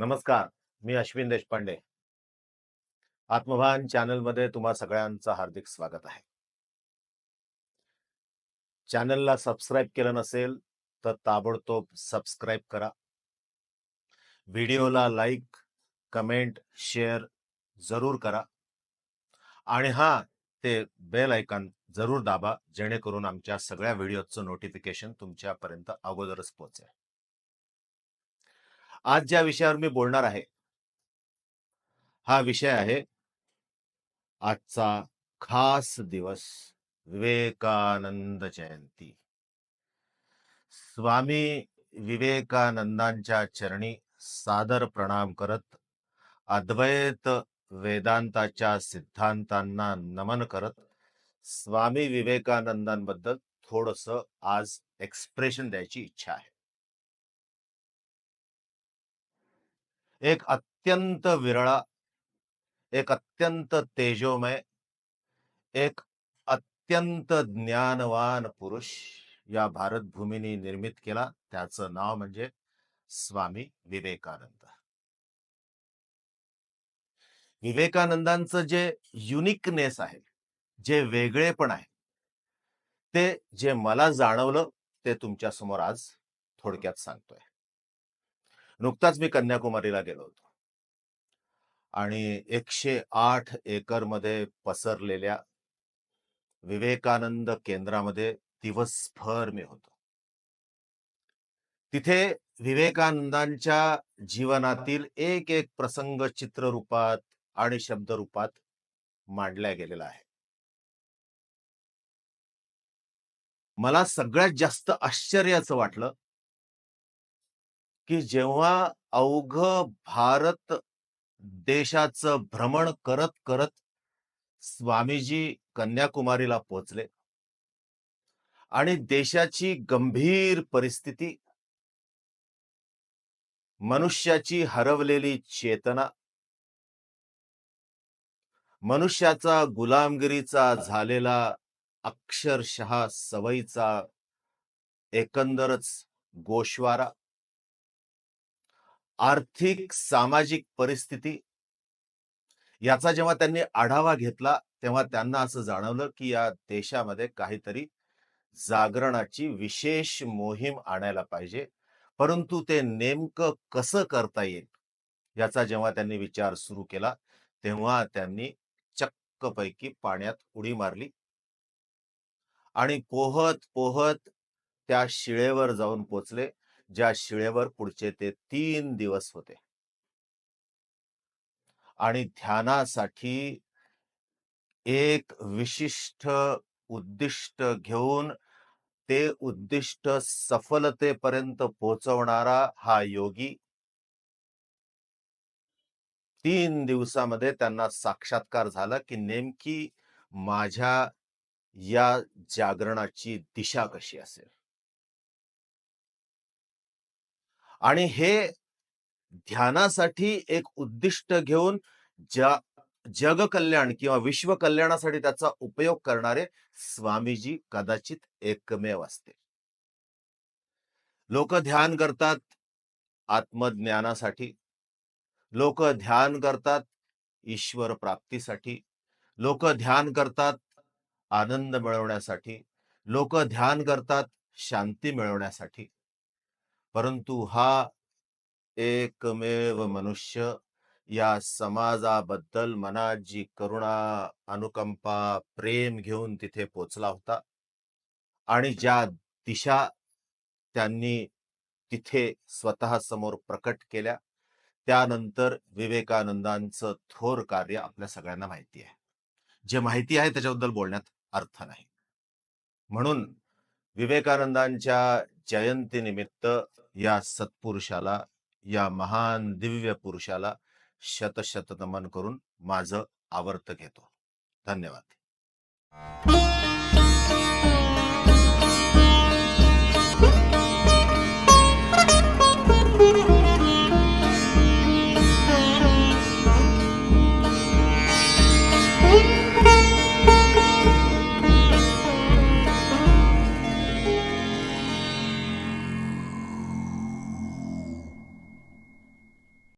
नमस्कार मी अश्विन देशपांडे. आत्मभान चॅनलमध्ये तुम्हा सगळ्यांचं हार्दिक स्वागत आहे. चॅनलला सबस्क्राईब केलं नसेल तर ताबडतोब सबस्क्राईब करा. व्हिडिओला लाईक कमेंट शेअर जरूर करा. आणि हा ते बेल आयकॉन जरूर दाबा जेणेकरून आमच्या सगळ्या व्हिडिओचं नोटिफिकेशन तुमच्यापर्यंत अगोदरच पोहोचेल. आज ज्या विषयावर मी बोलणार आहे हा विषय आहे आजचा खास दिवस विवेकानंद जयंती. स्वामी विवेकानंदांच्या चरणी सादर प्रणाम करत अद्वैत वेदांताच्या सिद्धांतांना नमन करत स्वामी विवेकानंदांबद्दल थोडस आज एक्सप्रेशन द्यायची इच्छा आहे. एक अत्यंत विरळा एक अत्यंत तेजोमय एक अत्यंत ज्ञानवान पुरुष या भारतभूमीने निर्मित केला. त्याचं नाव म्हणजे स्वामी विवेकानंद. विवेकानंदांचं जे युनिकनेस आहे जे वेगळेपण आहे ते जे मला जाणवलं ते तुमच्यासमोर आज थोडक्यात सांगतोय. नुकताच मी कन्याकुमारीला गेलो होतो. आणि एकशे आठ एकरमध्ये पसरलेल्या विवेकानंद केंद्रामध्ये दिवसभर मी होतो. तिथे विवेकानंदांच्या जीवनातील एक एक प्रसंग चित्ररूपात आणि शब्दरूपात मांडला गेलेला आहे. मला सगळ्यात जास्त आश्चर्याचं वाटलं की जेव्हा अवघ भारत देशाचं भ्रमण करत करत स्वामीजी कन्याकुमारीला पोचले आणि देशाची गंभीर परिस्थिती मनुष्याची हरवलेली चेतना मनुष्याचा गुलामगिरीचा झालेला अक्षरशः सवयीचा एकंदरच गोशवारा आर्थिक सामाजिक परिस्थिती याचा जेव्हा त्यांनी आढावा घेतला तेव्हा त्यांना असं जाणवलं की या देशामध्ये काहीतरी जागरणाची विशेष मोहीम आणायला पाहिजे. परंतु ते नेमकं कसं करता येईल याचा जेव्हा त्यांनी विचार सुरू केला तेव्हा त्यांनी चक्कपैकी पाण्यात उडी मारली. आणि पोहत पोहत त्या शिळेवर जाऊन पोचले. ज्या शिळेवर पुढचे ते तीन दिवस होते. आणि ध्यानासाठी एक विशिष्ट उद्दिष्ट घेऊन ते उद्दिष्ट सफलतेपर्यंत पोहोचवणारा हा योगी तीन दिवसामध्ये त्यांना साक्षात्कार झाला की नेमकी माझ्या या जागरणाची दिशा कशी असेल? आणि हे ध्यानासाठी एक उद्दिष्ट घेऊन ज्या जग कल्याण किंवा विश्व कल्याणासाठी त्याचा उपयोग करणारे स्वामीजी कदाचित एकमेव असते लोक ध्यान करतात आत्मज्ञानासाठी. लोक ध्यान करतात ईश्वर प्राप्तीसाठी. लोक ध्यान करतात आनंद मिळवण्यासाठी. लोक ध्यान करतात शांती मिळवण्यासाठी. परंतु हा एकमेव मनुष्य या समाजाबद्दल मनात जी करुणा अनुकंपा प्रेम घेऊन तिथे पोचला होता. आणि ज्या दिशा त्यांनी तिथे स्वतः समोर प्रकट केल्या त्यानंतर विवेकानंदांचं थोर कार्य आपल्या सगळ्यांना माहिती आहे. जे माहिती आहे त्याच्याबद्दल बोलण्यात अर्थ नाही. म्हणून विवेकानंदांच्या जयंतीनिमित्त या सत्पुरुषाला या महान दिव्य पुरुषाला शतशत नमन करून माझं आवर्त घेतो. धन्यवाद.